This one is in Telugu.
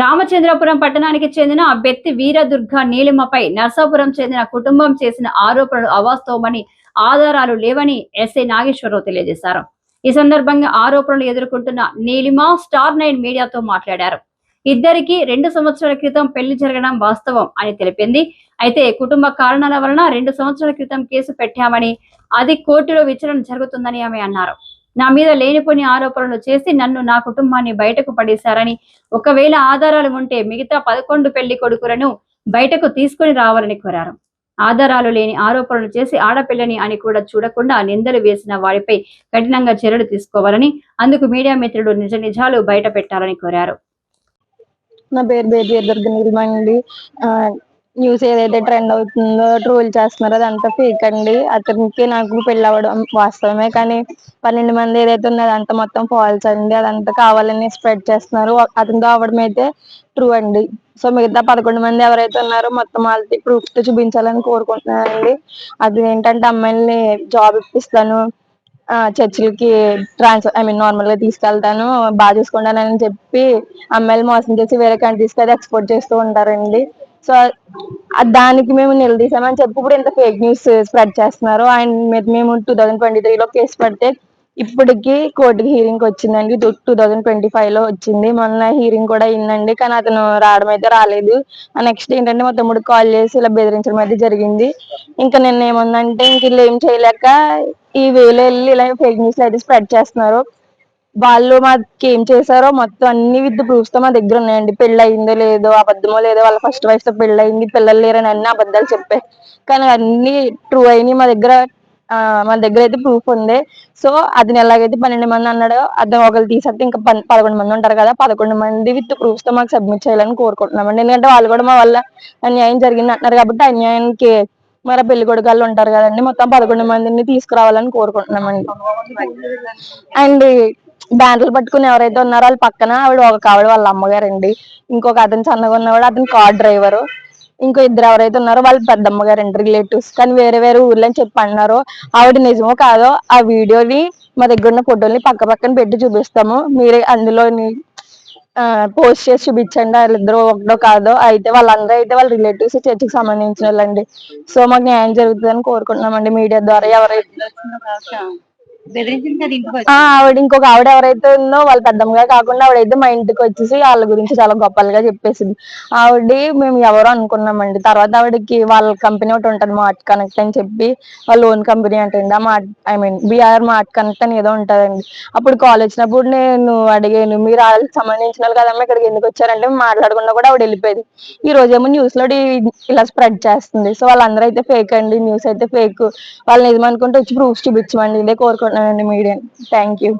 రామచంద్రపురం పట్టణానికి చెందిన బెత్తి వీరదుర్గ నీలిమపై నర్సాపురం చెందిన కుటుంబం చేసిన ఆరోపణలు అవాస్తవమని ఆధారాలు లేవని ఎస్ఐ నాగేశ్వరరావు తెలియజేశారు. ఈ సందర్భంగా ఆరోపణలు ఎదుర్కొంటున్న నీలిమ స్టార్ నైన్ మీడియాతో మాట్లాడారు. ఇద్దరికి రెండు సంవత్సరాల క్రితం పెళ్ళి జరగడం వాస్తవం అని తెలిపింది. అయితే కుటుంబ కారణాల వలన రెండు సంవత్సరాల క్రితం కేసు పెట్టామని అది కోర్టులో విచారణ జరుగుతుందని ఆమె అన్నారు. నా మీద లేనిపోని ఆరోపణలు చేసి నన్ను నా కుటుంబాన్ని బయటకు పడేశారని ఒకవేళ ఆధారాలు ఉంటే మిగతా పదకొండు పెళ్ళి కొడుకులను బయటకు తీసుకొని రావాలని కోరారు. ఆధారాలు లేని ఆరోపణలు చేసి ఆడపిల్లని అని కూడా చూడకుండా నిందలు వేసిన వారిపై కఠినంగా చర్యలు తీసుకోవాలని అందుకు మీడియా మిత్రులు నిజ నిజాలు బయట పెట్టాలని కోరారు. నా పేరు బేబీ దుర్గ నిర్మ అండి. న్యూస్ ఏదైతే ట్రెండ్ అవుతుందో ట్రోల్ చేస్తున్నారో అదంతా ఫేక్ అండి. అతనికి నాకు పెళ్ళి అవ్వడం వాస్తవమే కానీ పన్నెండు మంది ఏదైతే ఉన్నది అదంతా మొత్తం ఫాల్స్ అండి. అదంతా కావాలని స్ప్రెడ్ చేస్తున్నారు. అతనితో అవ్వడం అయితే ట్రూ అండి. సో మిగతా పదకొండు మంది ఎవరైతే ఉన్నారో మొత్తం వాళ్ళకి ప్రూఫ్తో చూపించాలని కోరుకుంటున్నానండి. అది ఏంటంటే అమ్మాయిల్ని జాబ్ ఇప్పిస్తాను. ఆ చర్చిలకి ట్రాన్స్ఫర్ ఐ మీన్ నార్మల్గా తీసుకెళ్తాను. బాగా చూసుకుంటానని చెప్పి అమ్మాయిలు మోసం చేసి వేరే కంట్రీస్కి అది ఎక్స్పోర్ట్ చేస్తూ ఉంటారండి. సో దానికి మేము నిలదీసామని చెప్పి ఇప్పుడు ఇంత ఫేక్ న్యూస్ స్ప్రెడ్ చేస్తున్నారు. ఆయన మీద మేము టూ థౌజండ్ ట్వంటీ త్రీలో కేసు పెడితే ఇప్పటికి కోర్టుకి హీరింగ్ వచ్చిందండి. టూ థౌజండ్ ట్వంటీ ఫైవ్లో వచ్చింది. మొన్న హీరింగ్ కూడా అయిందండి. కానీ అతను రావడం అయితే రాలేదు. నెక్స్ట్ ఏంటంటే మా తమ్ముడు కాల్ చేసి ఇలా బెదిరించడం అయితే జరిగింది. ఇంకా నిన్న ఏముందంటే ఇంక వీళ్ళు ఏం చేయలేక ఈ వేలో వెళ్ళి ఇలా ఫేక్ న్యూస్ అయితే స్ప్రెడ్ చేస్తున్నారు. వాళ్ళు మాకు ఏం చేశారో మొత్తం అన్ని విత్ ప్రూఫ్స్తో మా దగ్గర ఉన్నాయండి. పెళ్ళి అయిందో లేదో అబద్ధమో లేదో వాళ్ళ ఫస్ట్ వైఫ్తో పెళ్ళి అయింది పిల్లలు లేరని అన్ని అబద్ధాలు చెప్పాయి కానీ అన్ని ట్రూ అయినాయి మా దగ్గర. మన దగ్గర అయితే ప్రూఫ్ ఉంది. సో అతను ఎలాగైతే పన్నెండు మంది అన్నాడో అతను ఒకరు తీసేస్తే ఇంకా పదకొండు మంది ఉంటారు కదా పదకొండు మంది విత్ ప్రూఫ్స్తో మాకు సబ్మిట్ చేయాలని కోరుకుంటున్నామండి. ఎందుకంటే వాళ్ళు కూడా మా వల్ల అన్యాయం జరిగింది అంటున్నారు కాబట్టి అన్యాయానికి మరి పెళ్ళి కొడుకాళ్ళు ఉంటారు కదండి మొత్తం పదకొండు మందిని తీసుకురావాలని కోరుకుంటున్నామండి. అండ్ బ్యానర్లు పట్టుకుని ఎవరైతే ఉన్నారో వాళ్ళ పక్కన ఆవిడ ఒక ఆవిడ వాళ్ళ అమ్మగారండి. ఇంకొక అతను సన్నగా ఉన్నవాడు అతను కార్ డ్రైవరు ఇంకో ఇద్దరు ఎవరైతే ఉన్నారో వాళ్ళ పెద్దమ్మ గారండి రిలేటివ్స్ కానీ వేరే వేరే ఊర్లో అని చెప్పి అన్నారు ఆవిడ నిజమో కాదో ఆ వీడియోని మా దగ్గర ఉన్న ఫోటోల్ని పక్క పక్కన పెట్టి చూపిస్తాము. మీరే అందులోని పోస్ట్ చేసి చూపించండి. వాళ్ళిద్దరు ఒకటో కాదో అయితే వాళ్ళందరూ అయితే వాళ్ళ రిలేటివ్స్ చర్చికి సంబంధించిన వాళ్ళండి. సో మాకు న్యాయం జరుగుతుందని కోరుకుంటున్నామండి. మీడియా ద్వారా ఎవరైతే ఆవిడ ఇంకొక ఆవిడ ఎవరైతే ఉందో వాళ్ళ పెద్దమ్మగా కాకుండా ఆవిడైతే మా ఇంటికి వచ్చేసి వాళ్ళ గురించి చాలా గొప్పలుగా చెప్పేసింది. ఆవిడ మేము ఎవరో అనుకున్నామండి. తర్వాత ఆవిడకి వాళ్ళ కంపెనీ ఒకటి ఉంటుంది మార్ట్ కనెక్ట్ అని చెప్పి వాళ్ళ ఓన్ కంపెనీ అంటండి ఆ mart I mean BR mart connect అని ఏదో ఉంటుందండి. అప్పుడు కాల్ వచ్చినప్పుడు నేను అడిగాను మీరు వాళ్ళకి సంబంధించిన వాళ్ళు కదమ్మా ఇక్కడికి ఎందుకు వచ్చారంటే మాట్లాడకుండా కూడా ఆవిడ వెళ్ళిపోయింది. ఈ రోజేమో న్యూస్లో ఇలా స్ప్రెడ్ చేస్తుంది. సో వాళ్ళందరూ అయితే ఫేక్ అండి. న్యూస్ అయితే ఫేక్ వాళ్ళు నిజమనుకుంటే వచ్చి ప్రూఫ్స్ చూపించమండి. ఇదే కోరుకుంటున్నాను మీడియా థ్యాంక్ యూ